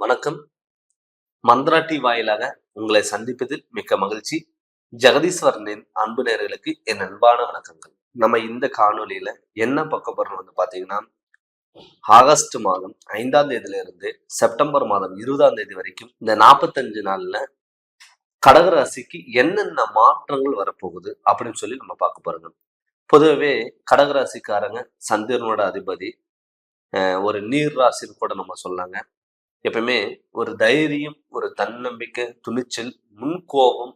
வணக்கம். மந்திராட்டி வாயிலாக உங்களை சந்திப்பதில் மிக்க மகிழ்ச்சி. ஜெகதீஸ்வரனின் அன்பு நேர்களுக்கு என் அன்பான வணக்கங்கள். நம்ம இந்த காணொலியில என்ன பார்க்க போறோம் வந்து பாத்தீங்கன்னா ஆகஸ்ட் மாதம் ஐந்தாம் தேதியில இருந்து செப்டம்பர் மாதம் இருபதாம் தேதி வரைக்கும் இந்த நாற்பத்தஞ்சு நாள்ல கடக ராசிக்கு என்னென்ன மாற்றங்கள் வரப்போகுது அப்படின்னு சொல்லி நம்ம பார்க்க போறோங்க. பொதுவாகவே கடகராசிக்காரங்க சந்திரனோட அதிபதி ஒரு நீர் ராசின்னு கூட நம்ம சொல்லாங்க எப்பயுமே ஒரு தைரியம் ஒரு தன்னம்பிக்கை துணிச்சல் முன்கோபம்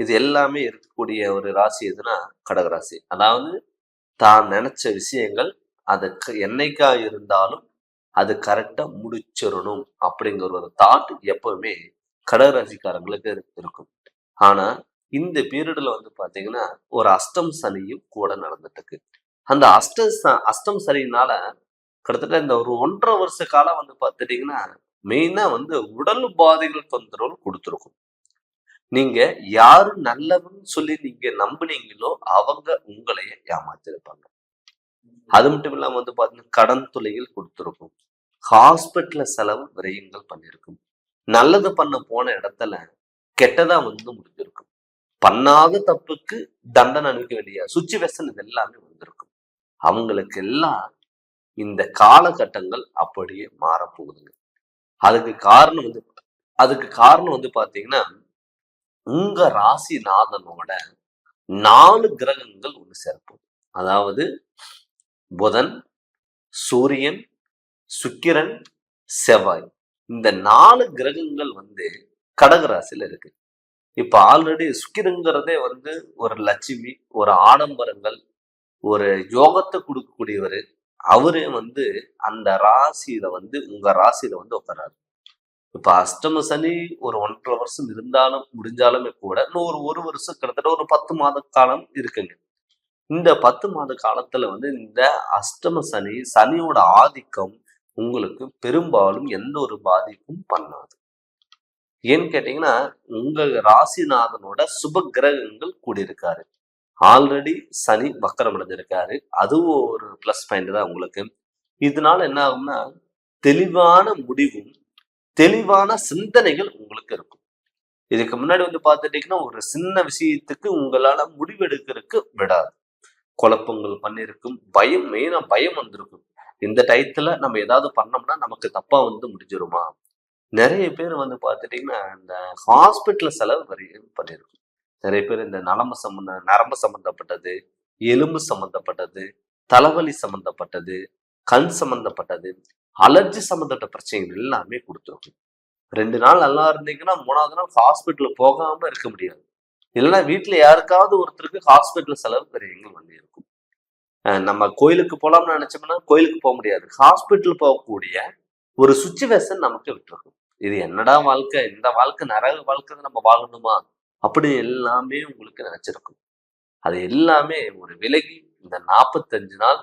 இது எல்லாமே இருக்கக்கூடிய ஒரு ராசி எதுனா கடகராசி அதாவது தான் நினைச்ச விஷயங்கள் அது என்னைக்கா இருந்தாலும் அது கரெக்டா முடிச்சிடணும் அப்படிங்கிற ஒரு தாட் எப்பவுமே கடகராசிக்காரங்களுக்கு இருக்கும். ஆனா இந்த பீரியட்ல வந்து பாத்தீங்கன்னா ஒரு அஷ்டம் சனியும் கூட நடந்துட்டு இருக்கு அந்த அஷ்ட அஷ்டம் சனினால கிட்டத்தட்ட இந்த ஒரு ஒன்றரை வருஷ காலம் வந்து பார்த்துட்டீங்கன்னா மெயினா வந்து உடல் உபாதைகள் தொந்தரவு கொடுத்துருக்கும். நீங்க யாரு நல்லவன்னு சொல்லி நீங்க நம்புனீங்களோ அவங்க உங்களைய ஏமாத்திருப்பாங்க. அது மட்டும் இல்லாம வந்து பாத்தீங்கன்னா கடன் தொலைகள் கொடுத்துருக்கும். ஹாஸ்பிட்டல செலவு விரயங்கள் பண்ணிருக்கும். நல்லது பண்ண போன இடத்துல கெட்டதா வந்து முடிஞ்சிருக்கும். பண்ணாத தப்புக்கு தண்டனை அனுப்ப வேண்டிய சுச்சுவேஷன் இது எல்லாமே வந்திருக்கும். அவங்களுக்கு எல்லாம் இந்த காலகட்டங்கள் அப்படியே மாறப்போகுதுங்க. அதுக்கு காரணம் வந்து அதுக்கு காரணம் வந்து பாத்தீங்கன்னா உங்க ராசிநாதனோட நாலு கிரகங்கள் ஒன்று சேர்ப்போம் அதாவது புதன் சூரியன் சுக்கிரன் செவ்வாய். இந்த நாலு கிரகங்கள் வந்து கடகராசியில் இருக்கு. இப்போ ஆல்ரெடி சுக்கிரங்கிறதே வந்து ஒரு லட்சுமி ஒரு ஆடம்பரங்கள் ஒரு யோகத்தை கொடுக்கக்கூடியவர் அவரே வந்து அந்த ராசியில வந்து உங்க ராசியில வந்து உட்காராரு இப்ப அஷ்டம சனி ஒரு ஒன்றரை வருஷம் இருந்தாலும் முடிஞ்சாலுமே கூட இன்னும் ஒரு ஒரு வருஷம் கிட்டத்தட்ட ஒரு பத்து மாத காலம் இருக்குங்க. இந்த பத்து மாத காலத்துல வந்து இந்த அஷ்டம சனி சனியோட ஆதிக்கம் உங்களுக்கு பெரும்பாலும் எந்த ஒரு பாதிப்பும் பண்ணாது. ஏன்னு கேட்டீங்கன்னா உங்க ராசிநாதனோட சுப கிரகங்கள் கூடியிருக்காரு. ஆல்ரெடி சனி வக்கரம் அடைஞ்சிருக்காரு. அதுவும் ஒரு ப்ளஸ் பாயிண்ட் தான் உங்களுக்கு. இதனால என்ன ஆகும்னா தெளிவான முடிவும் தெளிவான சிந்தனைகள் உங்களுக்கு இருக்கும். இதுக்கு முன்னாடி வந்து பார்த்துட்டீங்கன்னா ஒரு சின்ன விஷயத்துக்கு உங்களால முடிவெடுக்கிறதுக்கு விடாது. குழப்பங்கள் பண்ணிருக்கும் பயம் மெயினா பயம் வந்திருக்கும். இந்த டயத்துல நம்ம ஏதாவது பண்ணோம்னா நமக்கு தப்பா வந்து முடிஞ்சிருமா? நிறைய பேர் வந்து பார்த்துட்டீங்கன்னா இந்த ஹாஸ்பிட்டல் செலவு வரையும் பண்ணியிருக்கும் நிறைய பேர் இந்த நலம்பு சம்பந்த நரம்பு சம்பந்தப்பட்டது எலும்பு சம்பந்தப்பட்டது தலைவலி சம்பந்தப்பட்டது கண் சம்பந்தப்பட்டது அலர்ஜி சம்பந்தப்பட்ட பிரச்சனைகள் எல்லாமே கொடுத்துருக்கும் ரெண்டு நாள் நல்லா இருந்தீங்கன்னா மூணாவது நாள் ஹாஸ்பிட்டல் போகாம இருக்க முடியாது. இல்லைன்னா வீட்டில் யாருக்காவது ஒருத்தருக்கு ஹாஸ்பிட்டல் செலவு பெரியங்கள் வந்து இருக்கும். நம்ம கோயிலுக்கு போகலாம்னு நினைச்சோம்னா கோயிலுக்கு போக முடியாது. ஹாஸ்பிட்டல் போகக்கூடிய ஒரு சுச்சுவேஷன் நமக்கு விட்டுருக்கும். இது என்னடா வாழ்க்கை? இந்த வாழ்க்கை நரக வாழ்க்கை நம்ம வாழணுமா? அப்படி எல்லாமே உங்களுக்கு நினைச்சிருக்கும். அது எல்லாமே ஒரு விலகி இந்த நாற்பத்தஞ்சு நாள்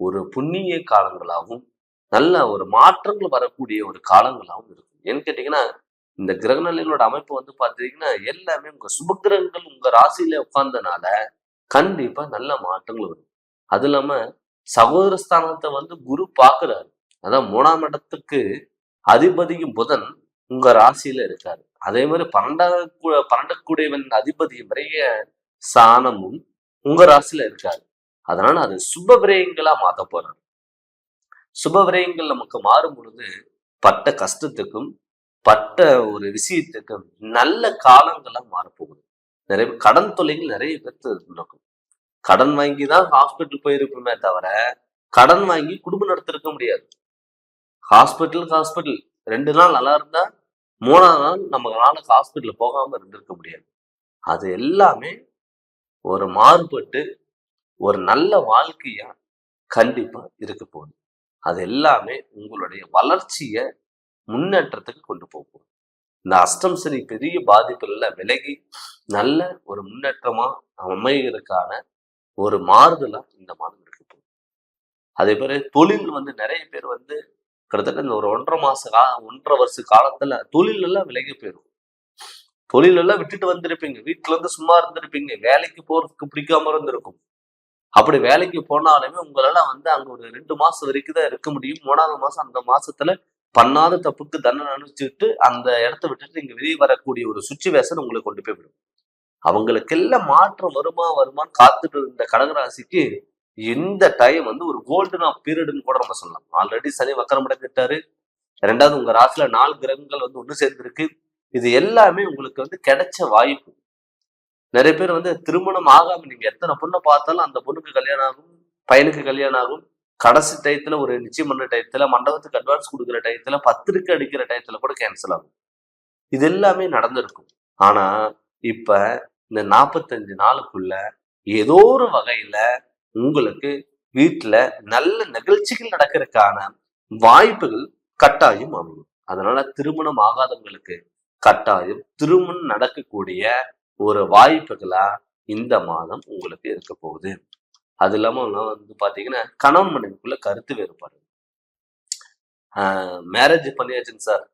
ஒரு புண்ணிய காலங்களாகவும் நல்ல ஒரு மாற்றங்கள் வரக்கூடிய ஒரு காலங்களாகவும் இருக்கும். ஏன்னு கேட்டீங்கன்னா இந்த கிரகநிலைகளோட அமைப்பு வந்து பார்த்தீங்கன்னா எல்லாமே உங்க சுபகிரகங்கள் உங்க ராசியில உட்கார்ந்தனால கண்டிப்பா நல்ல மாற்றங்கள் வரும். அது இல்லாம சகோதர ஸ்தானத்தை வந்து குரு பாக்குறாரு. அதான் மூணாம் இடத்துக்கு அதிபதியும் புதன் உங்க ராசியில இருக்காரு. அதே மாதிரி பன்னெண்டா பன்னெண்டக்கூடியவன் அதிபதி விரைய சாணமும் உங்க ராசியில இருக்காரு. அதனால அது சுப விரயங்களா மாத்த போறாரு சுப விரயங்கள் நமக்கு மாறும் பொழுது பட்ட கஷ்டத்துக்கும் பட்ட ஒரு விஷயத்துக்கும் நல்ல காலங்களா மாறப்போகுது. நிறைய பேர் கடன் தொல்லைகள் நிறைய பேர்த்து நடக்கும் கடன் வாங்கி தான் ஹாஸ்பிட்டல் போயிருப்போமே தவிர கடன் வாங்கி குடும்பம் நடத்திருக்க முடியாது. ஹாஸ்பிட்டலுக்கு ஹாஸ்பிட்டல். ரெண்டு நாள் நல்லா இருந்தா மூணாவது நாள் நமக்கு நாளைக்கு ஹாஸ்பிட்டல் போகாமல் இருந்திருக்க முடியாது. அது எல்லாமே ஒரு மாறுபட்டு ஒரு நல்ல வாழ்க்கையா கண்டிப்பாக இருக்க போகுது. அது எல்லாமே உங்களுடைய வளர்ச்சியை முன்னேற்றத்துக்கு கொண்டு போகும் இந்த அஷ்டம் சனி பெரிய பாதிப்புகளில் விலகி நல்ல ஒரு முன்னேற்றமாக அமைகிறதுக்கான ஒரு மாறுதலாக இந்த மாதம் இருக்க போகுது. அதே போல தொழில் வந்து நிறைய பேர் வந்து கிட்டத்தட்ட இந்த ஒரு ஒன்றரை மாச கா ஒன்றரை வருஷ காலத்துல தொழில் எல்லாம் விலகி போயிடும் தொழில் எல்லாம் விட்டுட்டு வந்திருப்பீங்க. வீட்டுல இருந்து சும்மா இருந்திருப்பீங்க. வேலைக்கு போறதுக்கு பிடிக்காம இருந்திருக்கும். அப்படி வேலைக்கு போனாலுமே உங்களால வந்து அங்க ஒரு ரெண்டு மாசம் வரைக்கும் தான் இருக்க முடியும். மூணாவது மாசம் அந்த மாசத்துல பண்ணாத தப்புக்கு தண்டனை அனுப்பிச்சுட்டு அந்த இடத்த விட்டுட்டு நீங்க வெளியே வரக்கூடிய ஒரு சுச்சுவேஷன் உங்களை கொண்டு போய் விடும் அவங்களுக்கெல்லாம் மாற்றம் வருமா வருமான்னு காத்துட்டு இருந்த கடகராசிக்கு இந்த டைம் வந்து ஒரு கோல்டன் ஆஃப் பீரியட்னு கூட நம்ம சொல்லலாம். ஆல்ரெடி சனி வக்கரம் அடைஞ்சிட்டாரு. ரெண்டாவது உங்க ராசில நாலு கிரகங்கள் வந்து ஒன்று சேர்ந்திருக்கு. இது எல்லாமே உங்களுக்கு வந்து கிடைச்ச வாய்ப்பு. நிறைய பேர் வந்து திருமணம் ஆகாம நீங்க எத்தனை பொண்ணை பார்த்தாலும் அந்த பொண்ணுக்கு கல்யாணம் ஆகும் பையனுக்கு கல்யாணம் ஆகும். கடைசி டயத்துல ஒரு நிச்சயம் பண்ண டயத்துல மண்டபத்துக்கு அட்வான்ஸ் கொடுக்குற டயத்துல பத்திரிக்கை அடிக்கிற டயத்துல கூட கேன்சல் ஆகும். இது எல்லாமே நடந்திருக்கும். ஆனா இப்ப இந்த நாற்பத்தஞ்சு நாளுக்குள்ள ஏதோ ஒரு வகையில உங்களுக்கு வீட்டுல நல்ல நிகழ்ச்சிகள் நடக்கிறதுக்கான வாய்ப்புகள் கட்டாயம் அமையும். அதனால திருமணம் ஆகாதவங்களுக்கு கட்டாயம் திருமணம் நடக்கக்கூடிய ஒரு வாய்ப்புகளா இந்த மாதம் உங்களுக்கு இருக்க போகுது. அது இல்லாமல் வந்து பாத்தீங்கன்னா கணவன் மனைவிக்குள்ள கருத்து வேறுபாடு. மேரேஜ் பண்ணியாச்சுங்க சார்.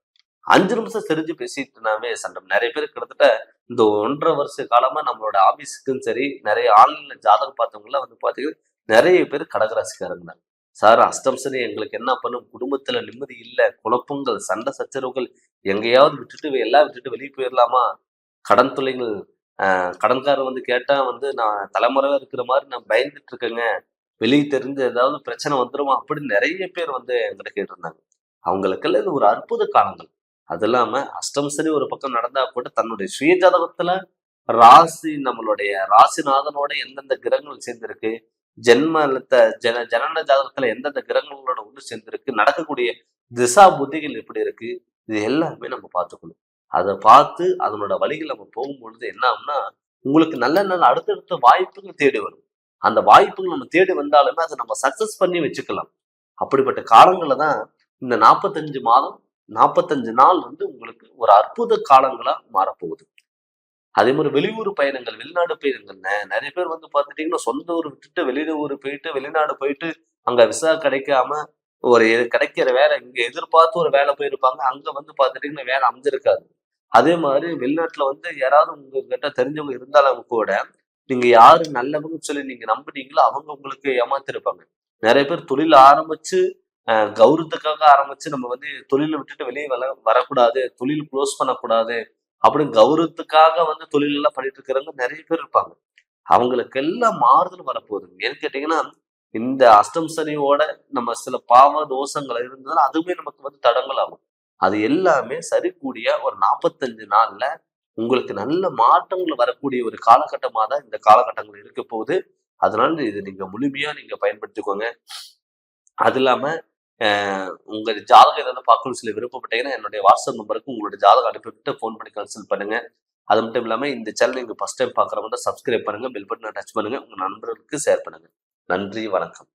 அஞ்சு நிமிஷம் தெரிஞ்சு பேசிட்டுனாவே சண்டை. நிறைய பேர் கிட்டத்தட்ட இந்த ஒன்றரை வருஷ காலமா நம்மளோட ஆபீஸுக்கும் சரி நிறைய ஆன்லைன்ல ஜாதகம் பார்த்தவங்களாம் வந்து பாத்தீங்கன்னா நிறைய பேர் கடகராசிக்காரங்க சார் அஷ்டம் சரி எங்களுக்கு என்ன பண்ணும்? குடும்பத்துல நிம்மதி இல்லை குழப்பங்கள் சண்டை சச்சரவுகள் எங்கேயாவது விட்டுட்டு எல்லாம் விட்டுட்டு வெளியே போயிடலாமா கடன் தொல்லைகள் கடன்காரர் வந்து கேட்டா வந்து நான் தலைமுறையா இருக்கிற மாதிரி நான் பயந்துட்டு இருக்கேங்க. வெளியே தெரிஞ்சு ஏதாவது பிரச்சனை வந்துருமா? அப்படின்னு நிறைய பேர் வந்து எங்கிட்ட கேட்டிருந்தாங்க. அவங்களுக்கெல்லாம் இது ஒரு அற்புத காலங்கள். அது இல்லாம அஷ்டம்சரி ஒரு பக்கம் நடந்தா கூட தன்னுடைய சுய ஜாதகத்துல ராசி நம்மளுடைய ராசிநாதனோட எந்தெந்த கிரகங்கள் சேர்ந்திருக்கு ஜென்மத்தை ஜன ஜனன ஜாதகத்துல எந்தெந்த கிரகங்களோட ஒன்று சேர்ந்திருக்கு நடக்கக்கூடிய திசா புத்திகள் எப்படி இருக்கு இது எல்லாமே நம்ம பார்த்துக்கணும். அதை பார்த்து அதனோட வழிகள் நம்ம போகும்பொழுது என்ன ஆகும்னா உங்களுக்கு நல்ல நல்ல அடுத்தடுத்த வாய்ப்புகள் தேடி வரும். அந்த வாய்ப்புகள் நம்ம தேடி வந்தாலுமே அதை நம்ம சக்சஸ் பண்ணி வச்சுக்கலாம். அப்படிப்பட்ட காலங்களில் தான் இந்த நாற்பத்தஞ்சு மாதம் நாற்பத்தஞ்சு நாள் வந்து உங்களுக்கு ஒரு அற்புத காலங்களா மாறப்போகுது. அதே மாதிரி வெளியூர் பயணங்கள் வெளிநாடு பயணங்கள் நிறைய பேர் வந்து பார்த்துட்டீங்கன்னா சொந்த ஊர் விட்டுட்டு வெளியூர் போயிட்டு வெளிநாடு போயிட்டு அங்க விசா கிடைக்காம ஒரு கிடைக்கிற வேலை இங்க எதிர்பார்த்து ஒரு வேலை போயிருப்பாங்க. அங்க வந்து பார்த்துட்டீங்கன்னா வேலை அமைஞ்சிருக்காது. அதே மாதிரி வெளிநாட்டுல வந்து யாராவது உங்ககிட்ட தெரிஞ்சவங்க இருந்தாலும் கூட நீங்க யாரு நல்லவங்கன்னு சொல்லி நீங்க நம்புனீங்களோ அவங்க உங்களுக்கு ஏமாத்திருப்பாங்க. நிறைய பேர் தொழில் ஆரம்பிச்சு கௌரவத்துக்காக ஆரம்பிச்சு நம்ம வந்து தொழிலை விட்டுட்டு வெளியே வர வரக்கூடாது தொழில் க்ளோஸ் பண்ணக்கூடாது அப்படின்னு கௌரவத்துக்காக வந்து தொழில் எல்லாம் பண்ணிட்டு இருக்கிறவங்க நிறைய பேர் இருப்பாங்க. அவங்களுக்கு எல்லாம் மாறுதல் வரப்போகுது ஏன்னு கேட்டீங்கன்னா இந்த அஷ்டம் சனியோட நம்ம சில பாவ தோஷங்கள் இருந்ததுனால அதுவுமே நமக்கு வந்து தடங்கள் ஆகும். அது எல்லாமே சரிக்கூடிய ஒரு நாற்பத்தஞ்சு நாள்ல உங்களுக்கு நல்ல மாற்றங்கள் வரக்கூடிய ஒரு காலகட்டமாக தான் இந்த காலகட்டங்கள் இருக்க போகுது. அதனால இது நீங்க முழுமையா நீங்க பயன்படுத்திக்கோங்க. அது இல்லாம உங்கள் ஜாதகம் ஏதாவது பார்க்கணும்னு சொல்லி விருப்பப்பட்டீங்கன்னா என்னுடைய வாட்ஸ்அப் நம்பருக்கு உங்களோட ஜாதகம் அனுப்பிவிட்டு ஃபோன் பண்ணி கன்சல்ட் பண்ணுங்க. அது மட்டும் இல்லாமல் இந்த சேனல் நீங்கள் ஃபஸ்ட் டைம் பார்க்குறவங்க சப்ஸ்கிரைப் பண்ணுங்க பெல் பட்டனை டச் பண்ணுங்க உங்கள் நண்பர்களுக்கு ஷேர் பண்ணுங்க. நன்றி வணக்கம்.